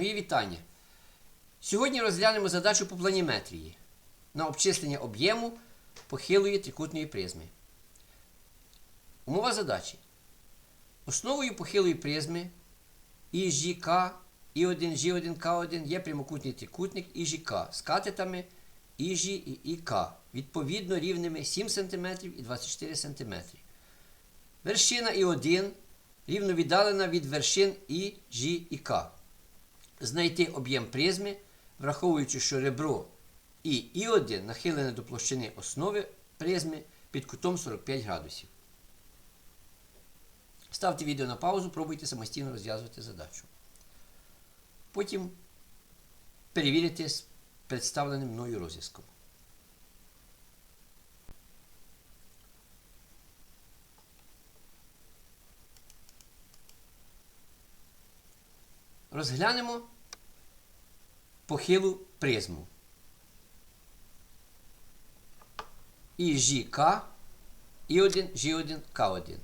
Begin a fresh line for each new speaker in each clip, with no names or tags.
Мої вітання. Сьогодні розглянемо задачу по планіметрії на обчислення об'єму похилої трикутної призми. Умова задачі. Основою похилої призми ІЖК, І1, Ж1, К1 є прямокутний трикутник ІЖК з катетами ІЖ і ІК, відповідно рівними 7 см і 24 см. Вершина І1 рівно віддалена від вершин І, і К. Знайти об'єм призми, враховуючи, що ребро І І1 нахилене до площини основи призми під кутом 45 градусів. Ставте відео на паузу, пробуйте самостійно розв'язувати задачу. Потім перевірите з представленим мною розв'язком. Розглянемо похилу призму. ІЖК, І1, Ж1, К1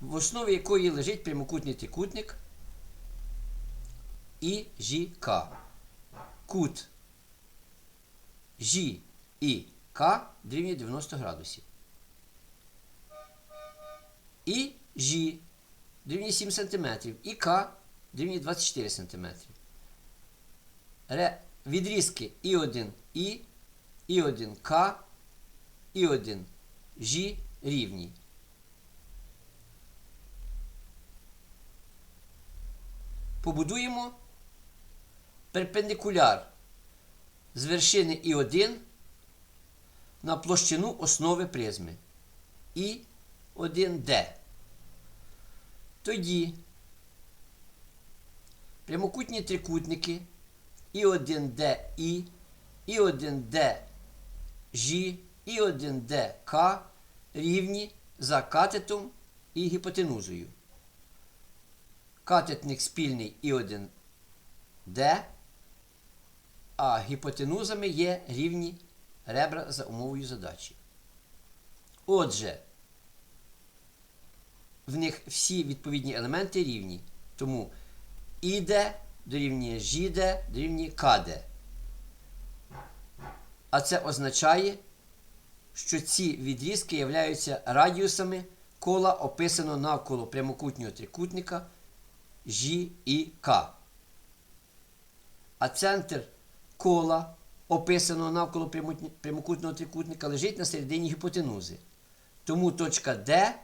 в основі якої лежить прямокутний трикутник і ЖК. Кут Ж і К дорівнює 90 градусів. І Ж дорівнює 7 см. І К дорівнює 24 см. Ре... Відрізки І1 І, І1 К, І1 Ж рівні. побудуємо перпендикуляр з вершини І1 на площину основи призми І1Д. Тоді прямокутні трикутники І1ДІ, І1ДЖ, І1ДК рівні за катетом і гіпотенузою катетник спільний І1Д, а гіпотенузами є рівні ребра за умовою задачі. Отже, в них всі відповідні елементи рівні. Тому ІД дорівнює ЖД дорівнює КД. А це означає, що ці відрізки являються радіусами кола, описаного навколо прямокутнього трикутника Ж і К. А центр кола, описаного навколо прямокутного трикутника, лежить на середині гіпотенузи. Тому точка Д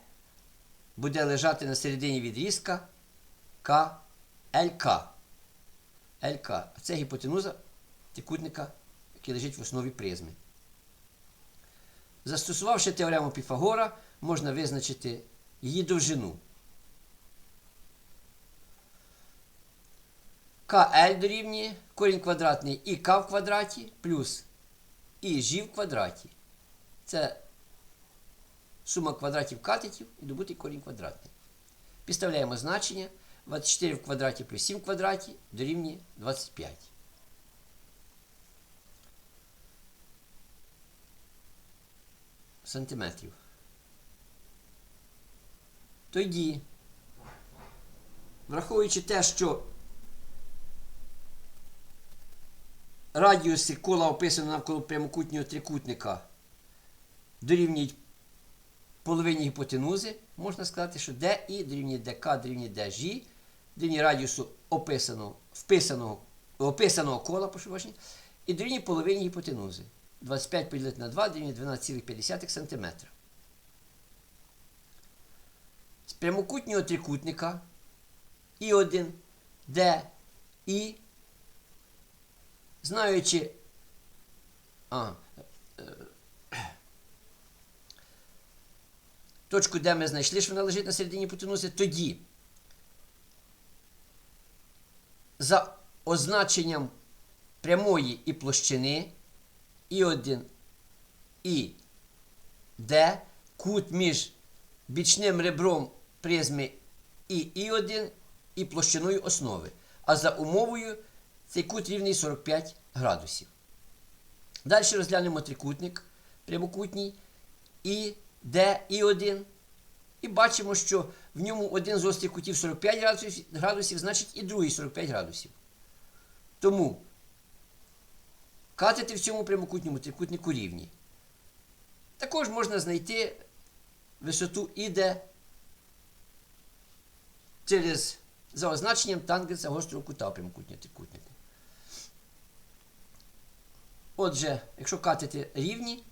буде лежати на середині відрізка К ЛК. ЛК. Це гіпотенуза трикутника, який лежить в основі призми. Застосувавши теорему Піфагора, можна визначити її довжину. КЛ дорівнює корінь квадратний і К в квадраті плюс і Ж в квадраті. Це сума квадратів катетів і добутий корінь квадратний. Підставляємо значення 24 в квадраті плюс 7 в квадраті дорівнює 25. Сантиметрів. Тоді, враховуючи те, що радіуси кола описаного навколо прямокутнього трикутника дорівнюють половині гіпотенузи, можна сказати, що DI дорівнює ДК дорівнює DG, дорівнює радіусу описаного, вписаного, описаного кола, прошу і дорівнює половині гіпотенузи. 25 поділити на 2 дорівнює 12,5 см. З прямокутнього трикутника І1, Д, І знаючи. А, точку, де ми знайшли, що вона лежить на середині потенузи, тоді за означенням прямої і площини І1 і Д кут між бічним ребром призми і І1 і площиною основи. А за умовою цей кут рівний 45 градусів. Далі розглянемо трикутник прямокутній і Д і 1 І бачимо, що в ньому один з острих кутів 45 градусів, градусів, значить і другий 45 градусів. Тому катети в цьому прямокутньому трикутнику рівні. Також можна знайти висоту іде через за означенням тангенса гострого кута прямокутнього трикутника. Отже, якщо катети рівні,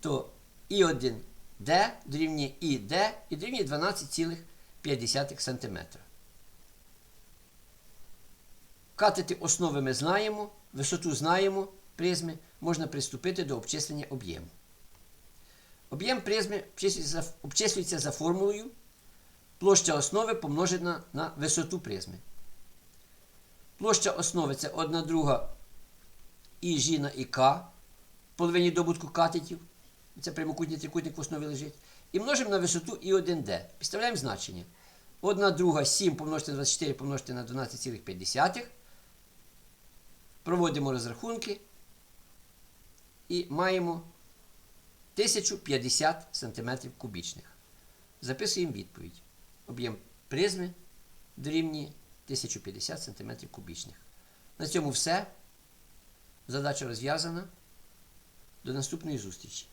то і 1 d дорівнює і d і дорівнює 12,5 см. Катети основи ми знаємо, висоту знаємо призми, можна приступити до обчислення об'єму. Об'єм призми обчислюється за, формулою площа основи помножена на висоту призми. Площа основи це 1 друга і Ж на і К, половині добутку катетів. Це прямокутній трикутник в основі лежить. І множимо на висоту і 1D. Підставляємо значення. 1 друга 7 помножити на 24 помножити на 12,5. Проводимо розрахунки. І маємо 1050 см кубічних. Записуємо відповідь. Об'єм призми дорівнює 1050 см кубічних. На цьому все. Задача розв'язана. До наступної зустрічі.